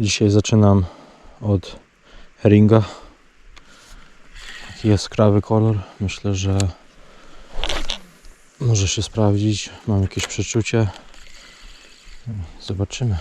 Dzisiaj zaczynam od heringa. Taki jaskrawy kolor. Myślę, że może się sprawdzić. Mam jakieś przeczucie. Zobaczymy.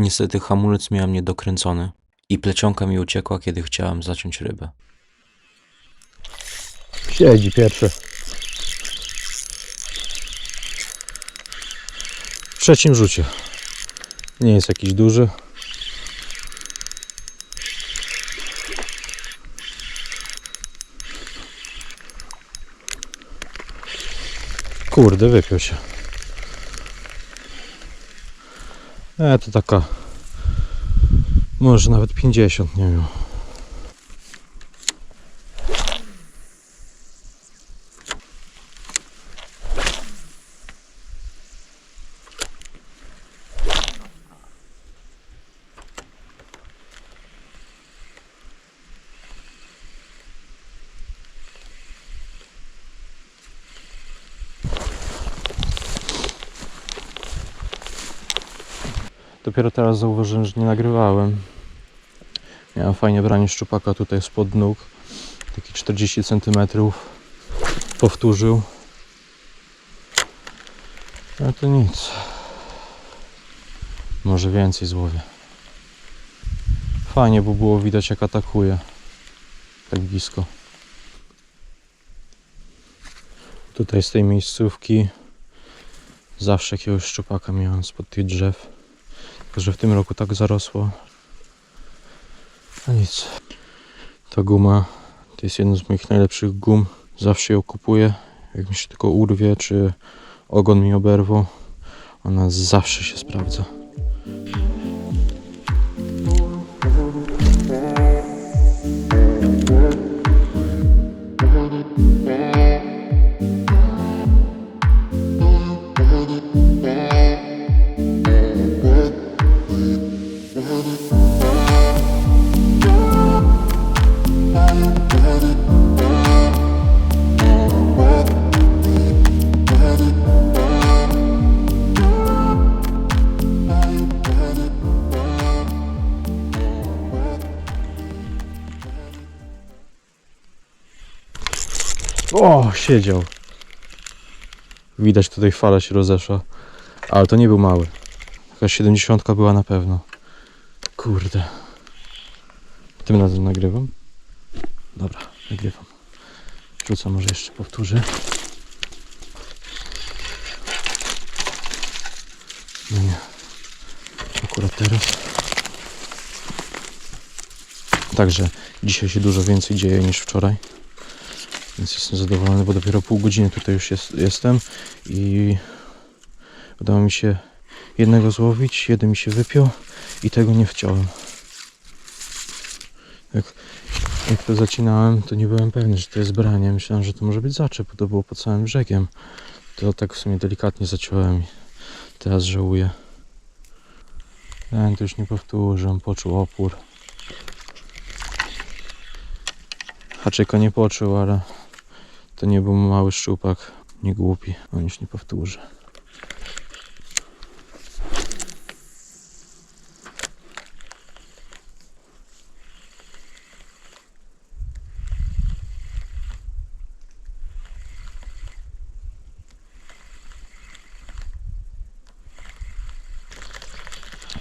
Niestety hamulec miałem niedokręcony i plecionka mi uciekła, kiedy chciałem zaciąć rybę. Siedzi pierwszy. W trzecim rzucie. Nie jest jakiś duży. Kurde, wypiął się. E, to taka. Może nawet 50, nie wiem. Dopiero teraz zauważyłem, że nie nagrywałem. Miałem fajnie branie szczupaka tutaj spod nóg. Taki 40 cm. Powtórzył. No to nic. Może więcej złowię. Fajnie, bo było widać jak atakuje. Tak blisko. Tutaj z tej miejscówki zawsze jakiegoś szczupaka miałem spod tych drzew. Że w tym roku tak zarosło. A nic. Ta guma to jest jedna z moich najlepszych gum. Zawsze ją kupuję. Jak mi się tylko urwie, czy ogon mi oberwał, ona zawsze się sprawdza. O, siedział. Widać tutaj fala się rozeszła. Ale to nie był mały. Jakaś 70 była na pewno. Kurde. Tym razem nagrywam. Dobra, nagrywam. Rzucam, może jeszcze powtórzę. No nie. Akurat teraz. Także dzisiaj się dużo więcej dzieje niż wczoraj. Więc jestem zadowolony, bo dopiero pół godziny tutaj już jest, jestem i udało mi się jednego złowić, jeden mi się wypiął i tego nie wciąłem. Jak, jak to zacinałem, to nie byłem pewny, że to jest branie. Myślałem, że to może być zaczep, bo to było pod całym brzegiem. To tak w sumie delikatnie zaciąłem i teraz żałuję. Ten to już nie powtórzę, poczuł opór. Haczyka nie poczuł, ale to nie był mały szczupak, nie głupi, on już nie powtórzy.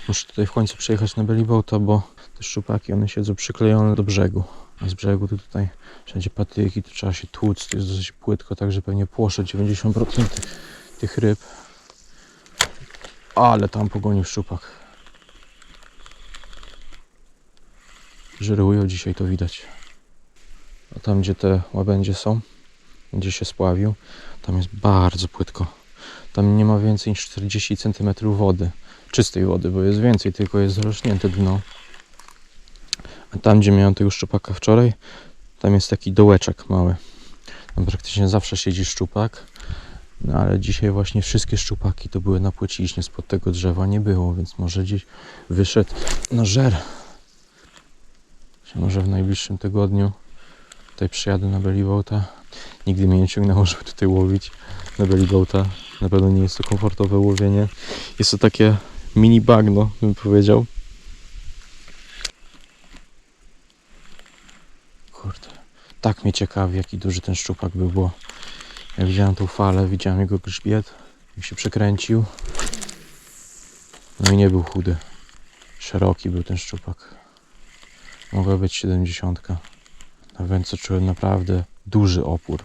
Muszę tutaj w końcu przejechać na bellyboata, bo te szczupaki one siedzą przyklejone do brzegu. Z brzegu to tutaj wszędzie patyki, to trzeba się tłuc, to jest dosyć płytko, także pewnie płoszę 90% tych, ryb. Ale tam pogonił szczupak. Żyrują dzisiaj, to widać. A tam, gdzie te łabędzie są, gdzie się spławił, tam jest bardzo płytko. Tam nie ma więcej niż 40 cm wody, czystej wody, bo jest więcej, tylko jest zarośnięte dno. Tam, gdzie miałem tego szczupaka wczoraj, tam jest taki dołeczek mały. Tam praktycznie zawsze siedzi szczupak No ale dzisiaj właśnie wszystkie szczupaki to były na płeciźnie, spod tego drzewa nie było, więc może gdzieś wyszedł na żer. Może w najbliższym tygodniu tutaj przyjadę na Bellyboata. Nigdy mnie nie ciągnęło, żeby tutaj łowić na Bellyboata. Na pewno nie jest to komfortowe łowienie. Jest to takie mini bagno, bym powiedział. Kurde. Tak mnie ciekawi, jaki duży ten szczupak był, bo jak widziałem tą falę, widziałem jego grzbiet, jak się przekręcił. No i nie był chudy. Szeroki był ten szczupak. Mogła być 70. Na wędce czułem naprawdę duży opór.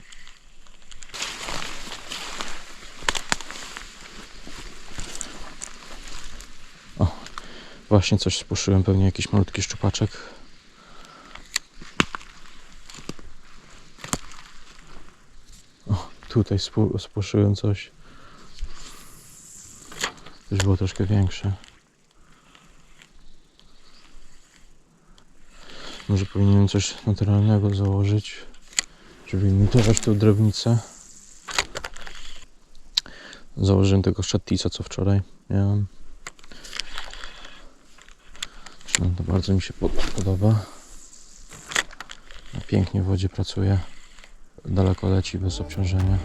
O, właśnie coś spuszyłem, pewnie jakiś malutki szczupaczek. O, tutaj spuszyłem coś. Też było troszkę większe. Może powinienem coś naturalnego założyć, żeby imitować tę drewnicę. Założyłem tego szatica, co wczoraj miałem. Zresztą to bardzo mi się pod- podoba. Pięknie w wodzie pracuje. Daleko leci bez obciążenia.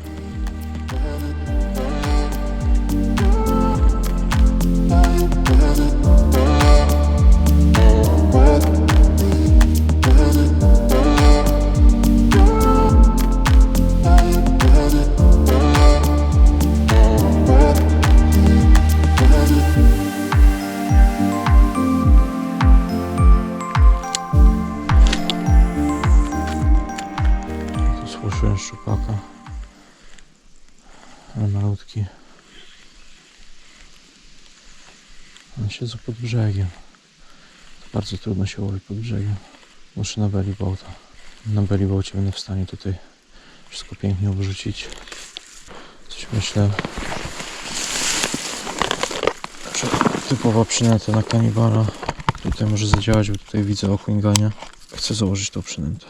On siedzą pod brzegiem. Bardzo trudno się łowi pod brzegiem. Muszę na bellyboata. Na bellyboacie będę w stanie tutaj wszystko pięknie obrzucić. Coś myślę. Typowa przynęta na kanibala. Tutaj może zadziałać, bo tutaj widzę okuń gania. Chcę założyć tą przynętę.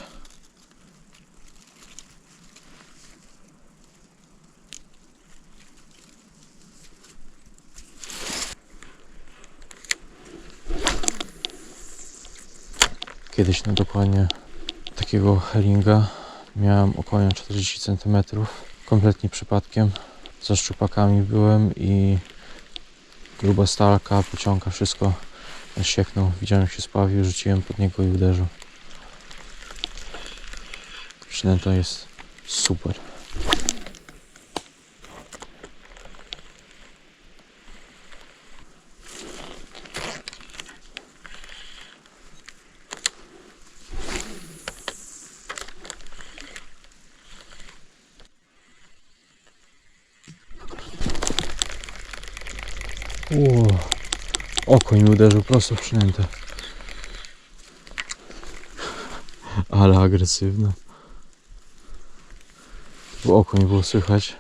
Kiedyś na dokładnie takiego herringa miałem około 40 cm. Kompletnie przypadkiem. Za szczupakami byłem i gruba stalka, pociąga, wszystko sieknął. Widziałem jak się spawił, rzuciłem pod niego i uderzył. Przynęta jest super. Oko mi uderzył prosto w przynętę. Ale agresywne. Bo oko nie było słychać,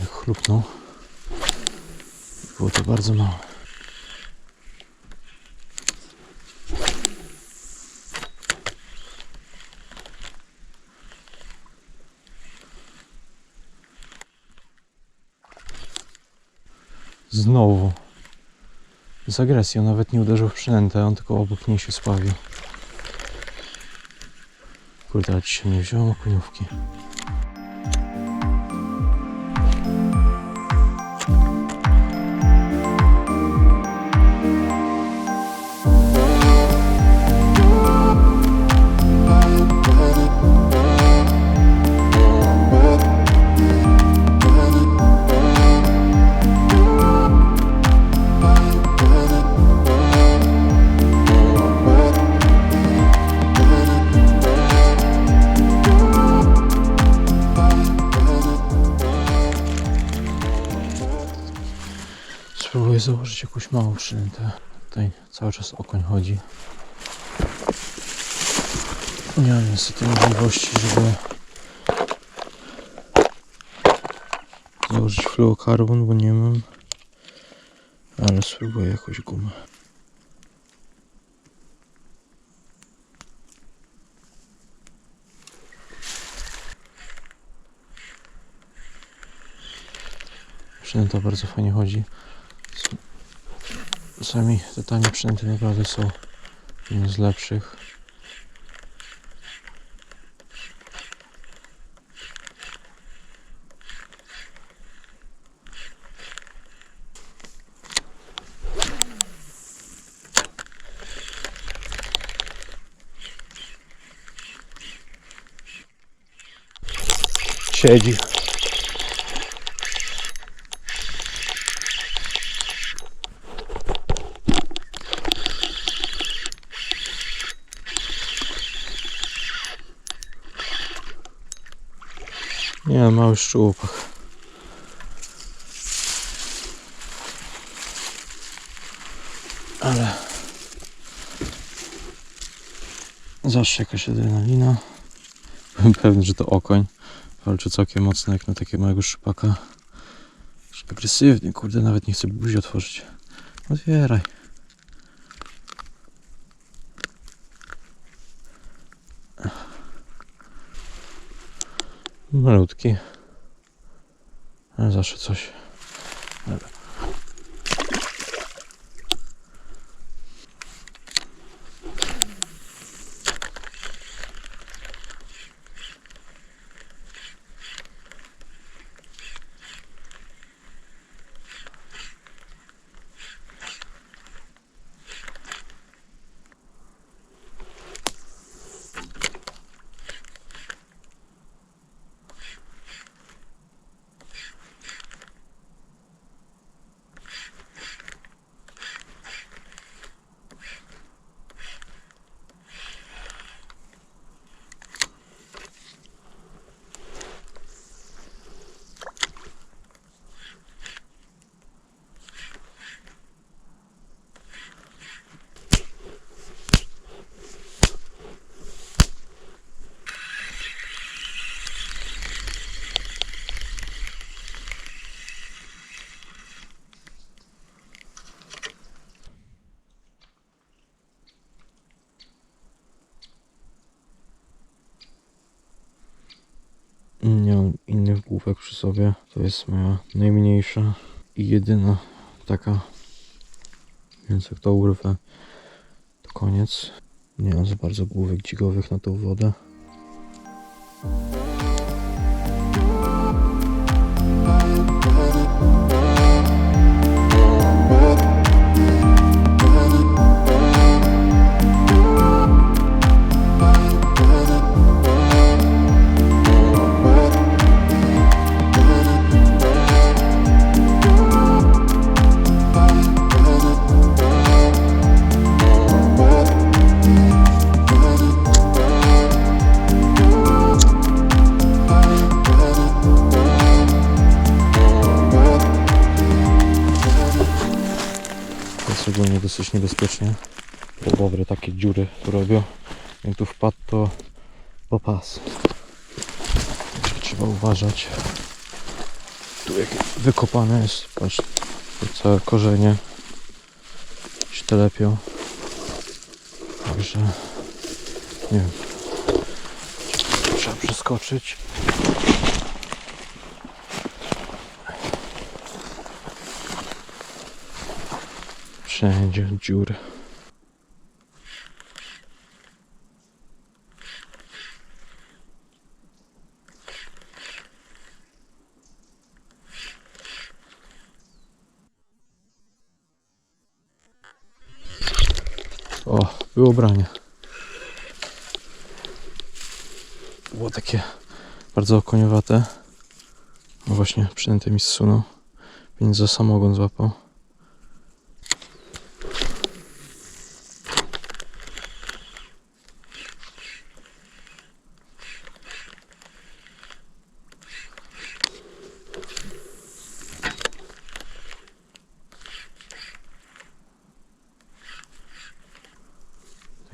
jak chrupnął. Było to bardzo małe. Znowu. Z agresją nawet nie uderzył w przynętę, on tylko obok niej się sławił. Kurde, ale dzisiaj nie wziąłem okuniówki. Założyć jakąś małą przynętę. Tutaj cały czas okoń chodzi. Nie mam niestety możliwości, żeby założyć fluokarbon, bo nie mam. Ale spróbuję jakąś gumę. Przynęta bardzo fajnie chodzi. S- Sami te tanie przynęty naprawdę są jedne z lepszych. Siedzi. Nie, mały szczupak. Ale zawsze jakaś adrenalina. Byłem pewny, że to okoń. Walczy całkiem mocno jak na takiego małego szczupaka. Agresywny, kurde, nawet nie chce buzi otworzyć. Otwieraj. Malutki. Ale zawsze coś. Dobra. Nie mam przy sobie. To jest moja najmniejsza i jedyna taka. Więc jak to urwę, to koniec. Nie mam za bardzo główek dzigowych na tą wodę. Dosyć niebezpiecznie. Bo bobry takie dziury tu robią. Jak tu wpadł to po pas. Trzeba uważać. Tu jak wykopane jest, patrz, tu całe korzenie się telepią. Także nie wiem. Trzeba przeskoczyć. Wszędzie dziury. O, było branie. Było takie bardzo okoniowate. No właśnie, przynęty mi zsunął. Więc za samogon złapał.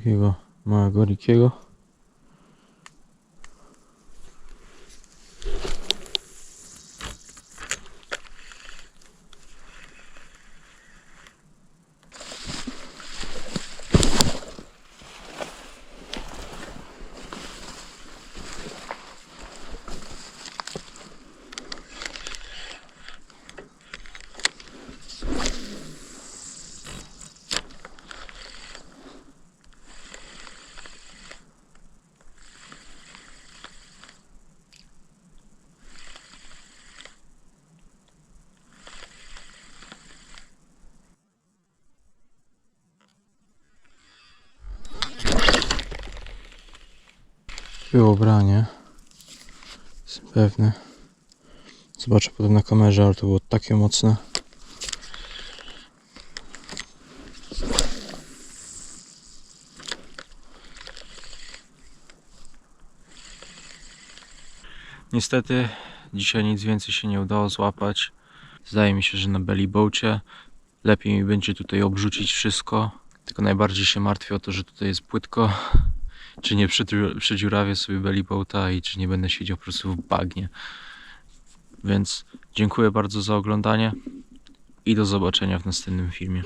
Takiego małego rikiego. Było branie. Jestem pewny. Zobaczę potem na kamerze, ale to było takie mocne. Niestety dzisiaj nic więcej się nie udało złapać. Zdaje mi się, że na belly boacie lepiej mi będzie tutaj obrzucić wszystko. Tylko najbardziej się martwię o to, że tutaj jest płytko. Czy nie przedziu- przedziurawię sobie belly boata i czy nie będę siedział po prostu w bagnie. Więc dziękuję bardzo za oglądanie i do zobaczenia w następnym filmie.